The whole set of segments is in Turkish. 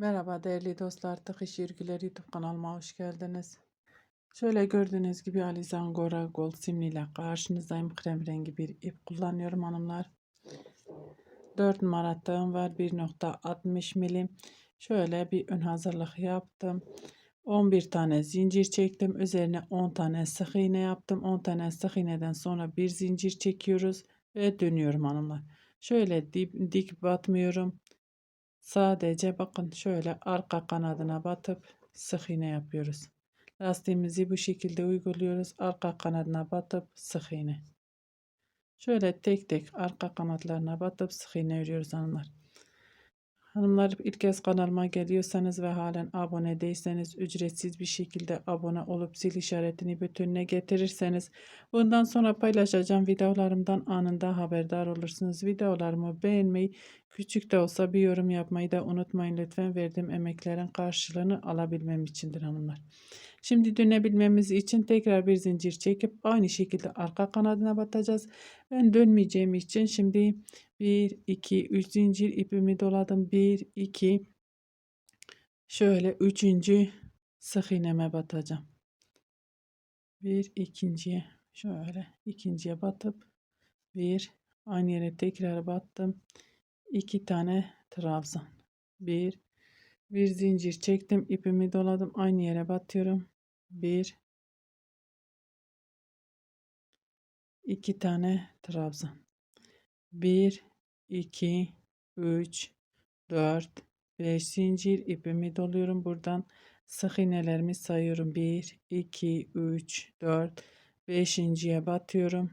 Merhaba değerli dostlar, Tıkış Örgüleri YouTube kanalıma hoş geldiniz. Şöyle gördüğünüz gibi Alizangora Gold simli ile karşınızdayım. Krem rengi bir ip kullanıyorum hanımlar. 4 numara tığım var. 1.60 milim. Şöyle bir ön hazırlık yaptım. 11 tane zincir çektim. Üzerine 10 tane sık iğne yaptım. 10 tane sık iğneden sonra bir zincir çekiyoruz ve dönüyorum hanımlar. Şöyle dip, dik batmıyorum. Sadece bakın şöyle arka kanadına batıp sık iğne yapıyoruz. Lastiğimizi bu şekilde uyguluyoruz. Arka kanadına batıp sık iğne. Şöyle tek tek arka kanatlarına batıp sık iğne örüyoruz hanımlar. Hanımlar ilk kez kanalıma geliyorsanız ve halen abone değilseniz ücretsiz bir şekilde abone olup zil işaretini bütününe getirirseniz bundan sonra paylaşacağım videolarımdan anında haberdar olursunuz. Videolarımı beğenmeyi, küçük de olsa bir yorum yapmayı da unutmayın lütfen. Verdiğim emeklerin karşılığını alabilmem içindir hanımlar. Şimdi dönebilmemiz için tekrar bir zincir çekip aynı şekilde arka kanadına batacağız. Ben dönmeyeceğim için şimdi 1, 2, 3 zincir ipimi doladım. 1, 2, şöyle üçüncü sık iğneme batacağım. Bir ikinciye şöyle ikinciye batıp bir aynı yere tekrar battım. iki tane trabzan. Bir bir zincir çektim ipimi doladım aynı yere batıyorum. Bir. İki tane trabzan. Bir 2 3 4 5 zincir ipimi doluyorum. Buradan sık iğnelerimi sayıyorum. 1 2 3 4 5.ye batıyorum.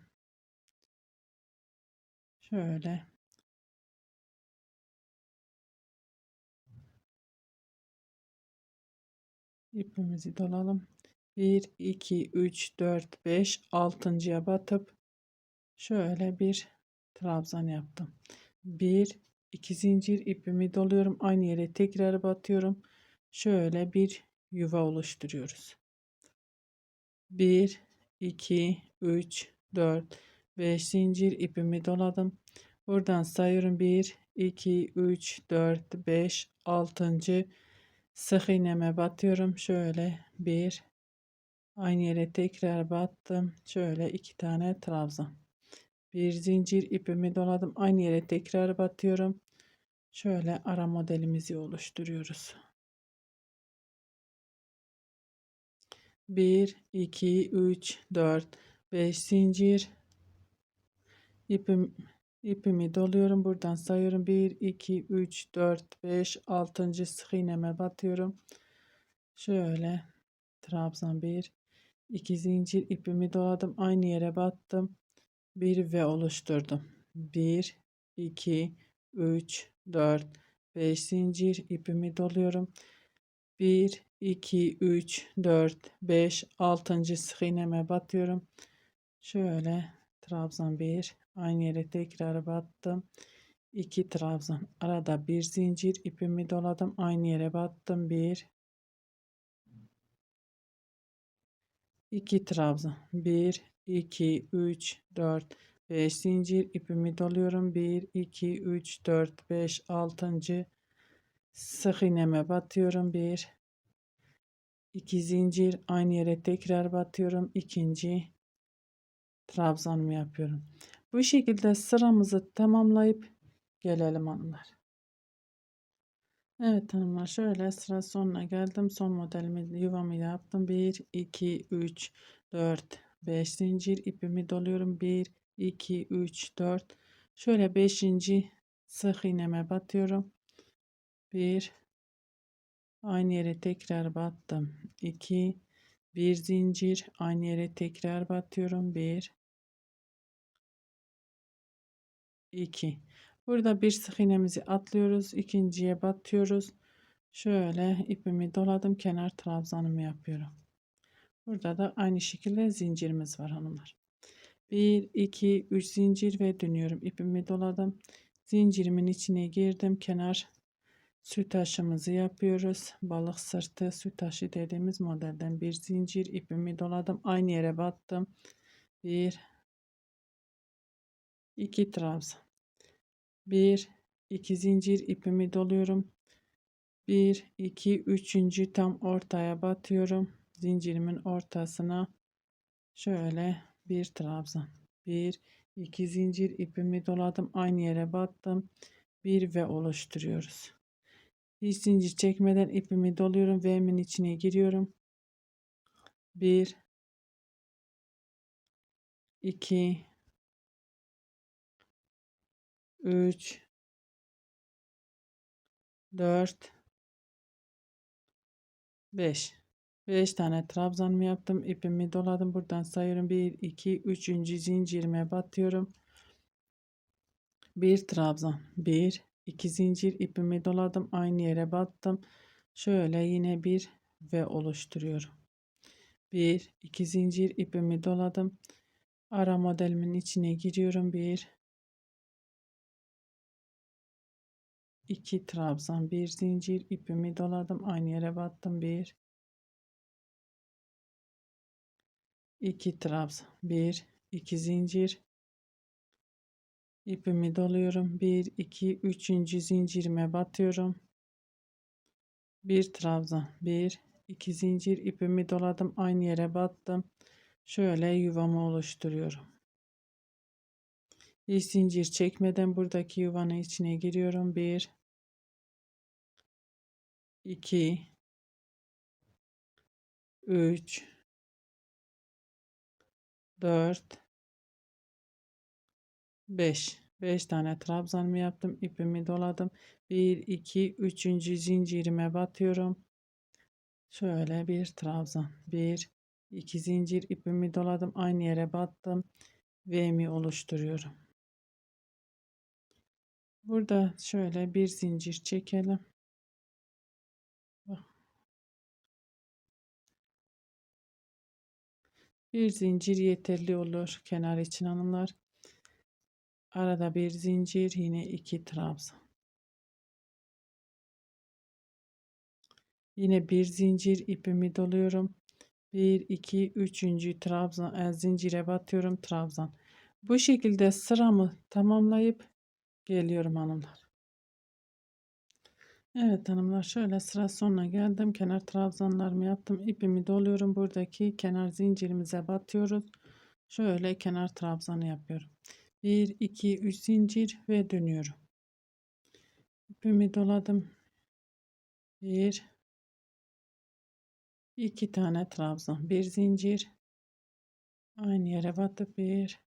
Şöyle ipimizi dolalım 1 2 3 4 5 altıncıya batıp şöyle bir trabzan yaptım. 1 2 zincir ipimi doluyorum. Aynı yere tekrar batıyorum. Şöyle bir yuva oluşturuyoruz. 1 2 3 4 5 zincir ipimi doladım. Buradan sayıyorum. 1 2 3 4 5 6. sık iğneme batıyorum. Şöyle 1 aynı yere tekrar battım. Şöyle iki tane trabzan bir zincir ipimi doladım. Aynı yere tekrar batıyorum. Şöyle ara modelimizi oluşturuyoruz. 1 2 3 4 5 zincir ipim ipimi doluyorum buradan sayıyorum 1 2 3 4 5 6. sık iğneme batıyorum şöyle trabzan 1 2 zincir ipimi doladım aynı yere battım bir ve oluşturdum. 1 2 3 4 5 zincir ipimi doluyorum. 1 2 3 4 5 6. sık iğneme batıyorum. Şöyle trabzan 1 aynı yere tekrar battım. 2 trabzan. Arada bir zincir ipimi doladım. Aynı yere battım. 1 2 trabzan. 1 2 3 4 5 zincir ipimi doluyorum. 1 2 3 4 5 6. sık iğneme batıyorum. 1 2 zincir. Aynı yere tekrar batıyorum. İkinci trabzanımı yapıyorum bu şekilde sıramızı tamamlayıp gelelim hanımlar. Evet hanımlar şöyle sıra sonuna geldim. Son modelimi yuvamı yaptım. 1 2 3 4 5 zincir ipimi doluyorum. 1 2 3 4 şöyle 5. sık iğneme batıyorum. 1 aynı yere tekrar battım. 2 bir zincir aynı yere tekrar batıyorum. 1 2 burada bir sık iğnemizi atlıyoruz ikinciye batıyoruz şöyle ipimi doladım kenar trabzanımı yapıyorum Burada da aynı şekilde zincirimiz var hanımlar. 1, 2, 3 zincir ve dönüyorum. İpimi doladım. Zincirimin içine girdim. Kenar sütaşımızı yapıyoruz. Balık sırtı sütaşı dediğimiz modelden bir zincir ipimi doladım. Aynı yere battım. 1, 2 trabzan. 1, 2 zincir ipimi doluyorum. 1 2 3. tam ortaya batıyorum. Zincirimin ortasına şöyle bir trabzan. 1 2 zincir ipimi doladım. Aynı yere battım. Bir ve oluşturuyoruz. Hiç zincir çekmeden ipimi doluyorum. V'min içine giriyorum. 1 2 3 4 5 5 tane trabzanımı yaptım. ipimi doladım. Buradan sayıyorum. 1 2 3. zincirime batıyorum. Bir trabzan. 1 2 zincir ipimi doladım. Aynı yere battım. Şöyle yine bir ve oluşturuyorum. 1 2 zincir ipimi doladım. Ara modelimin içine giriyorum. 1 2 trabzan, bir zincir ipimi doladım. Aynı yere battım. 1 2 trabzan, 1 2 zincir ipimi doluyorum. 1 2 3. zincirime batıyorum. Bir trabzan, 1 2 zincir ipimi doladım. Aynı yere battım. Şöyle yuvamı oluşturuyorum. Hiç zincir çekmeden buradaki yuvanın içine giriyorum. 1 2 3 4 5 5 tane trabzanımı yaptım. ipimi doladım. 1 2 3. zincirime batıyorum. Şöyle bir trabzan. 1 2 zincir ipimi doladım. Aynı yere battım. V'mi oluşturuyorum. Burada şöyle bir zincir çekelim. Bir zincir yeterli olur kenar için hanımlar. Arada bir zincir yine iki trabzan. Yine bir zincir ipimi doluyorum. 1 2 3. trabzan e, zincire batıyorum trabzan. Bu şekilde sıramı tamamlayıp geliyorum hanımlar. Evet hanımlar şöyle sıra sonuna geldim. Kenar trabzanlarımı yaptım. İpimi doluyorum. Buradaki kenar zincirimize batıyoruz. Şöyle kenar trabzanı yapıyorum. 1 2 3 zincir ve dönüyorum. İpimi doladım. 1 2 tane trabzan, bir zincir. Aynı yere batıp bir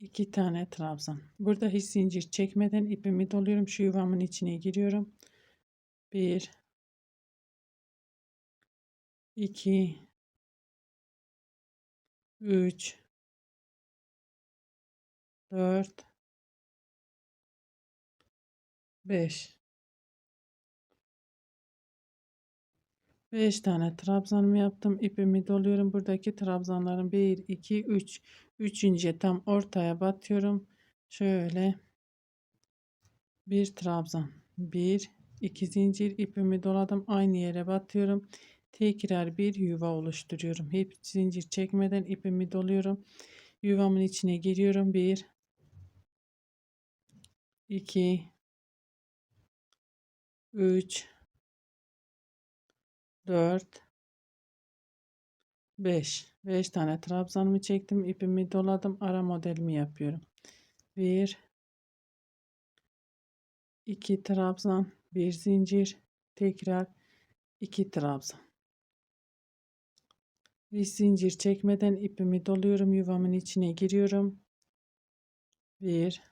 2 tane trabzan. Burada hiç zincir çekmeden ipimi doluyorum. Şu yuvamın içine giriyorum. 1 2 3 4 5 5 tane trabzanımı yaptım. ipimi doluyorum. Buradaki trabzanların 1 2 3 Üçüncüye tam ortaya batıyorum. Şöyle bir trabzan. Bir, iki zincir ipimi doladım. Aynı yere batıyorum. Tekrar bir yuva oluşturuyorum. Hep zincir çekmeden ipimi doluyorum. Yuvamın içine giriyorum. Bir, iki, üç, dört, 5 5 tane trabzanımı çektim ipimi doladım ara modelimi yapıyorum. 1 2 trabzan bir zincir tekrar 2 trabzan. Bir zincir çekmeden ipimi doluyorum yuvamın içine giriyorum. 1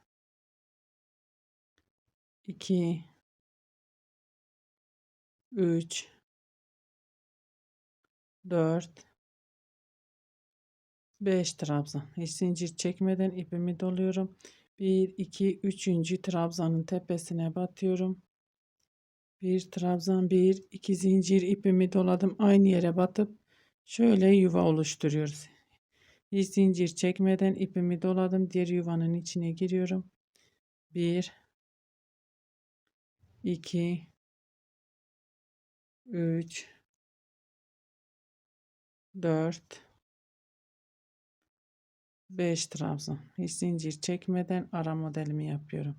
2 3 4 5 trabzan. Hiç zincir çekmeden ipimi doluyorum. 1 2 3. trabzanın tepesine batıyorum. 1 trabzan 1 2 zincir ipimi doladım. Aynı yere batıp şöyle yuva oluşturuyoruz. Hiç zincir çekmeden ipimi doladım. Diğer yuvanın içine giriyorum. 1 2 3 4 5 trabzan hiç zincir çekmeden ara modelimi yapıyorum.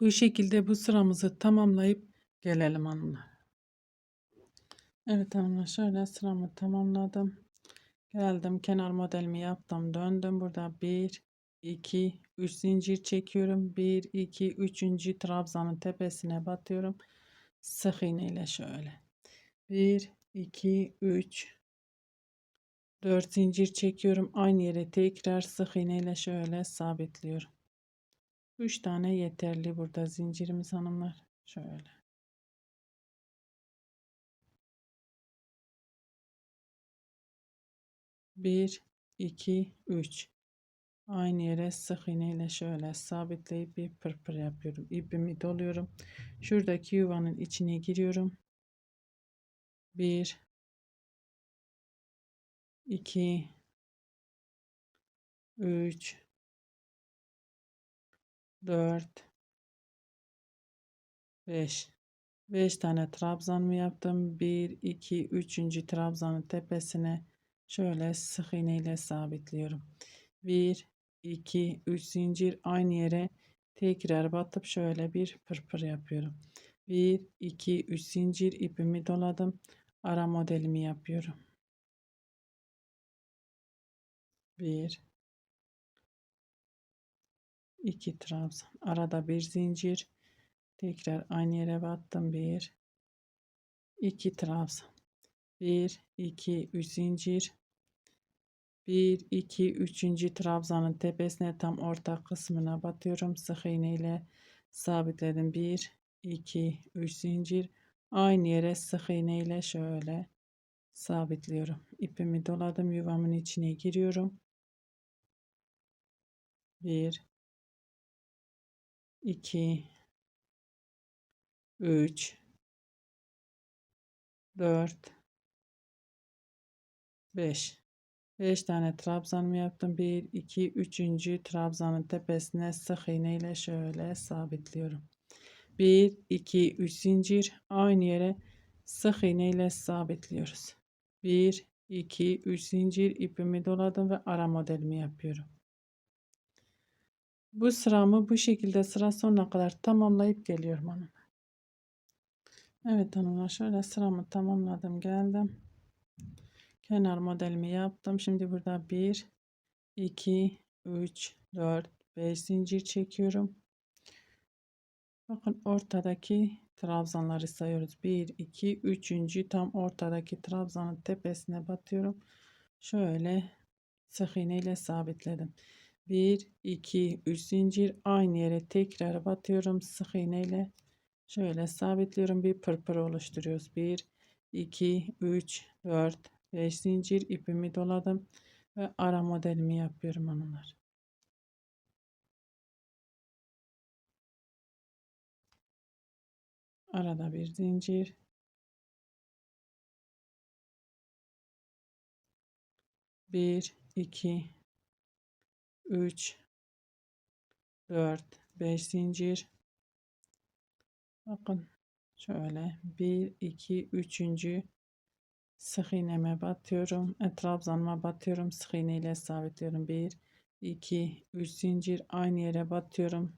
Bu şekilde bu sıramızı tamamlayıp gelelim hanımlar. Evet hanımlar şöyle sıramı tamamladım. Geldim kenar modelimi yaptım döndüm burada 1 2 3 zincir çekiyorum 1 2 3. trabzanın tepesine batıyorum sık iğne ile şöyle 1 2 3 4 zincir çekiyorum. Aynı yere tekrar sık iğne ile şöyle sabitliyorum. 3 tane yeterli burada zincirimiz hanımlar. Şöyle. Bir iki üç. Aynı yere sık iğne ile şöyle sabitleyip bir pırpır yapıyorum. İpimi doluyorum. Şuradaki yuvanın içine giriyorum bir 2 3 4 5 5 tane trabzan mı yaptım? 1 2 3. trabzanın tepesine şöyle sık iğne ile sabitliyorum. 1 2 3 zincir aynı yere tekrar batıp şöyle bir pırpır yapıyorum. 1 2 3 zincir ipimi doladım ara modelimi yapıyorum. 1 2 trabzan. Arada bir zincir. Tekrar aynı yere battım. 1 2 trabzan. 1 2 3 zincir. 1 2 3. trabzanın tepesine tam orta kısmına batıyorum. Sık iğne ile sabitledim. 1 2 3 zincir aynı yere sık iğne ile şöyle sabitliyorum ipimi doladım yuvamın içine giriyorum 1 2 3 4 5 5 tane trabzanımı yaptım. 1 2 3. trabzanın tepesine sık iğne ile şöyle sabitliyorum. 1 2 3 zincir aynı yere sık iğne ile sabitliyoruz. 1 2 3 zincir ipimi doladım ve ara modelimi yapıyorum. Bu sıramı bu şekilde sıra sonuna kadar tamamlayıp geliyorum hanım. Evet hanımlar şöyle sıramı tamamladım geldim. Kenar modelimi yaptım. Şimdi burada 1 2 3 4 5 zincir çekiyorum. Bakın ortadaki trabzanları sayıyoruz. 1 2 3. tam ortadaki trabzanın tepesine batıyorum. Şöyle sık iğne ile sabitledim. 1 2 3 zincir aynı yere tekrar batıyorum sık iğne ile şöyle sabitliyorum bir pırpır oluşturuyoruz 1 2 3 4 5 zincir ipimi doladım ve ara modelimi yapıyorum hanımlar arada bir zincir. Bir iki 3 4 5 zincir. Bakın şöyle 1 2 3. sık iğneme batıyorum. E, trabzanıma batıyorum. Sık iğne ile sabitliyorum. 1 2 3 zincir. Aynı yere batıyorum.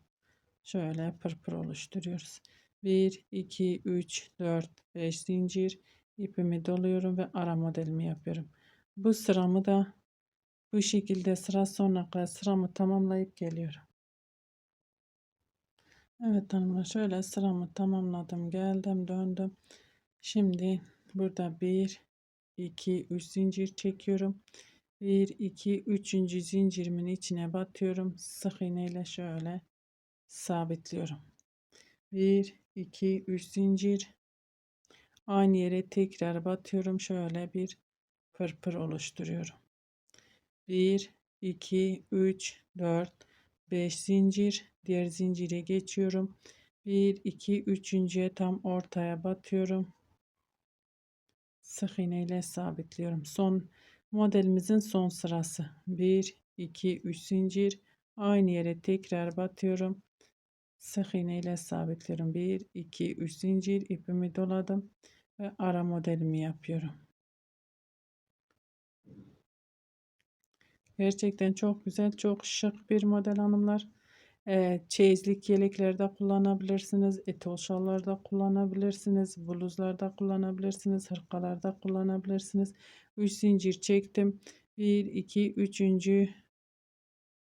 Şöyle pırpır oluşturuyoruz 1 2 3 4 5 zincir ipimi doluyorum ve ara modelimi yapıyorum bu sıramı da bu şekilde sıra sonuna kadar sıramı tamamlayıp geliyorum. Evet hanımlar şöyle sıramı tamamladım. Geldim döndüm. Şimdi burada 1 2 3 zincir çekiyorum. 1 2 3. zincirimin içine batıyorum. Sık iğne ile şöyle sabitliyorum. 1 2 3 zincir aynı yere tekrar batıyorum. Şöyle bir pırpır oluşturuyorum. 1 2 3 4 5 zincir diğer zincire geçiyorum 1 2 3.'ye tam ortaya batıyorum sık iğne ile sabitliyorum son modelimizin son sırası 1 2 3 zincir aynı yere tekrar batıyorum sık iğne ile sabitliyorum 1 2 3 zincir ipimi doladım ve ara modelimi yapıyorum Gerçekten çok güzel, çok şık bir model hanımlar. e, çeyizlik yeleklerde kullanabilirsiniz. Etol şallarda kullanabilirsiniz. Bluzlarda kullanabilirsiniz. Hırkalarda kullanabilirsiniz. 3 zincir çektim. 1, 2, 3.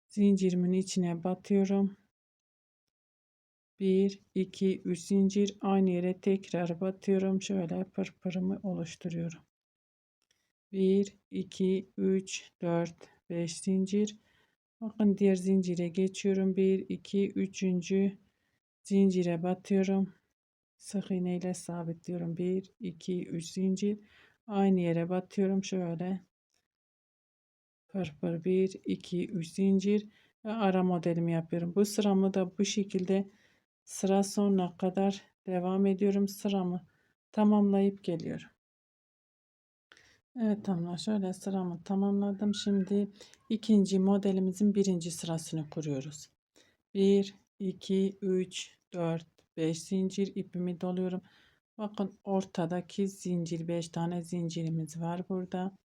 zincirimin içine batıyorum. 1, 2, 3 zincir aynı yere tekrar batıyorum. Şöyle pırpırımı oluşturuyorum. 1, 2, 3, 4, 5 zincir. Bakın diğer zincire geçiyorum. 1, 2, 3. zincire batıyorum. Sık iğne ile sabitliyorum. 1, 2, 3 zincir. Aynı yere batıyorum. Şöyle pırpır 1, 2, 3 zincir ve ara modelimi yapıyorum. Bu sıramı da bu şekilde sıra sonuna kadar devam ediyorum. Sıramı tamamlayıp geliyorum. Evet tamam şöyle sıramı tamamladım. Şimdi ikinci modelimizin birinci sırasını kuruyoruz. 1, 2, 3, 4, 5 zincir ipimi doluyorum. Bakın ortadaki zincir 5 tane zincirimiz var burada.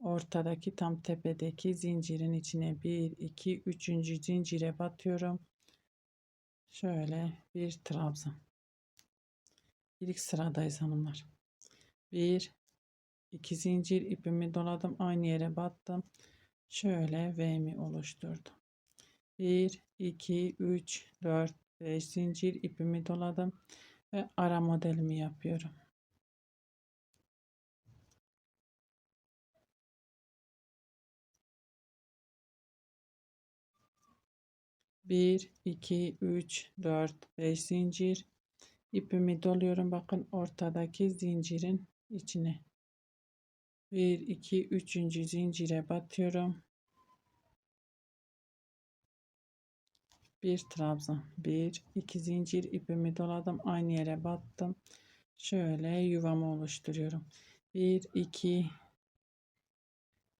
Ortadaki tam tepedeki zincirin içine 1, 2, 3. zincire batıyorum. Şöyle bir trabzan. İlk sıradayız hanımlar. 1, 2 zincir ipimi doladım. Aynı yere battım. Şöyle V'mi oluşturdum. 1, 2, 3, 4, 5 zincir ipimi doladım. Ve ara modelimi yapıyorum. Bir, iki, üç, dört, beş zincir ipimi doluyorum. Bakın ortadaki zincirin içine. 1 2 3. zincire batıyorum. Bir trabzan. 1 2 zincir ipimi doladım. Aynı yere battım. Şöyle yuvamı oluşturuyorum. 1 2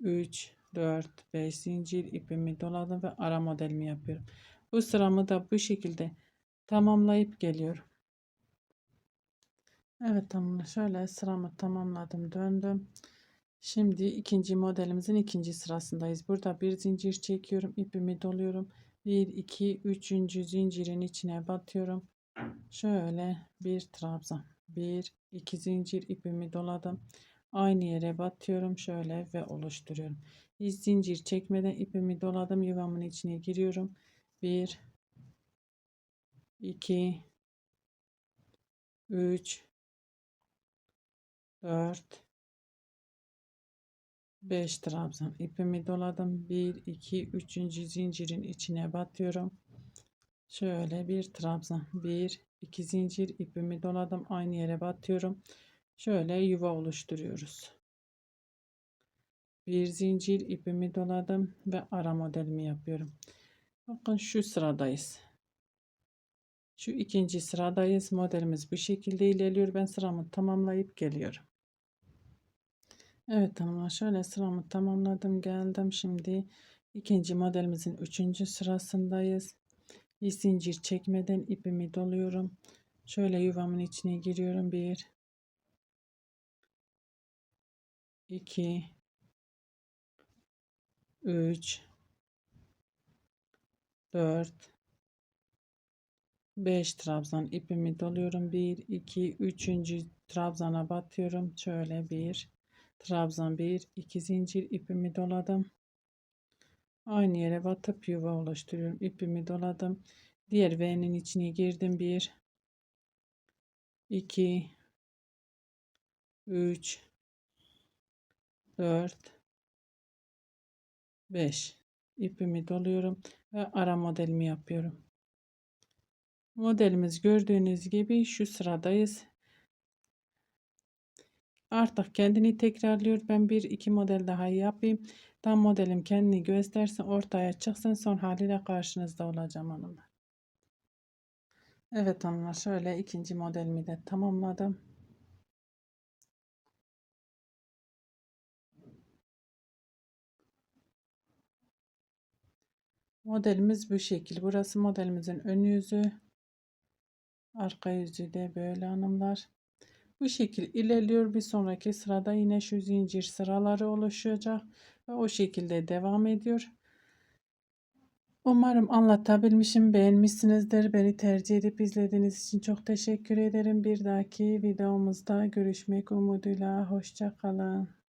3 4 5 zincir ipimi doladım ve ara modelimi yapıyorum. Bu sıramı da bu şekilde tamamlayıp geliyorum. Evet tamam şöyle sıramı tamamladım döndüm. Şimdi ikinci modelimizin ikinci sırasındayız. Burada bir zincir çekiyorum. ipimi doluyorum. 1, 2, 3. zincirin içine batıyorum. Şöyle bir trabzan. 1, 2 zincir ipimi doladım. Aynı yere batıyorum. Şöyle ve oluşturuyorum. Hiç zincir çekmeden ipimi doladım. Yuvamın içine giriyorum. 1, 2, 3, 4, 5 trabzan ipimi doladım. 1 2 3. zincirin içine batıyorum. Şöyle bir trabzan 1 2 zincir ipimi doladım. Aynı yere batıyorum. Şöyle yuva oluşturuyoruz. Bir zincir ipimi doladım ve ara modelimi yapıyorum bakın şu sıradayız. Şu ikinci sıradayız. Modelimiz bu şekilde ilerliyor. Ben sıramı tamamlayıp geliyorum. Evet hanımlar şöyle sıramı tamamladım geldim. Şimdi ikinci modelimizin üçüncü sırasındayız. Bir zincir çekmeden ipimi doluyorum. Şöyle yuvamın içine giriyorum. Bir iki üç dört. 5 trabzan ipimi doluyorum 1 2 3. trabzana batıyorum. Şöyle bir trabzan 1 2 zincir ipimi doladım. Aynı yere batıp yuva oluşturuyorum. İpimi doladım. Diğer V'nin içine girdim. 1 2 3 4 5 ipimi doluyorum ve ara modelimi yapıyorum modelimiz gördüğünüz gibi şu sıradayız Artık kendini tekrarlıyor. Ben bir iki model daha yapayım. Tam modelim kendini göstersin, ortaya çıksın. Son haliyle karşınızda olacağım hanımlar. Evet hanımlar şöyle ikinci modelimi de tamamladım. Modelimiz bu şekil. Burası modelimizin ön yüzü. Arka yüzü de böyle hanımlar. Bu şekil ilerliyor. Bir sonraki sırada yine şu zincir sıraları oluşacak ve o şekilde devam ediyor. Umarım anlatabilmişim, beğenmişsinizdir. Beni tercih edip izlediğiniz için çok teşekkür ederim. Bir dahaki videomuzda görüşmek umuduyla. Hoşça kalın.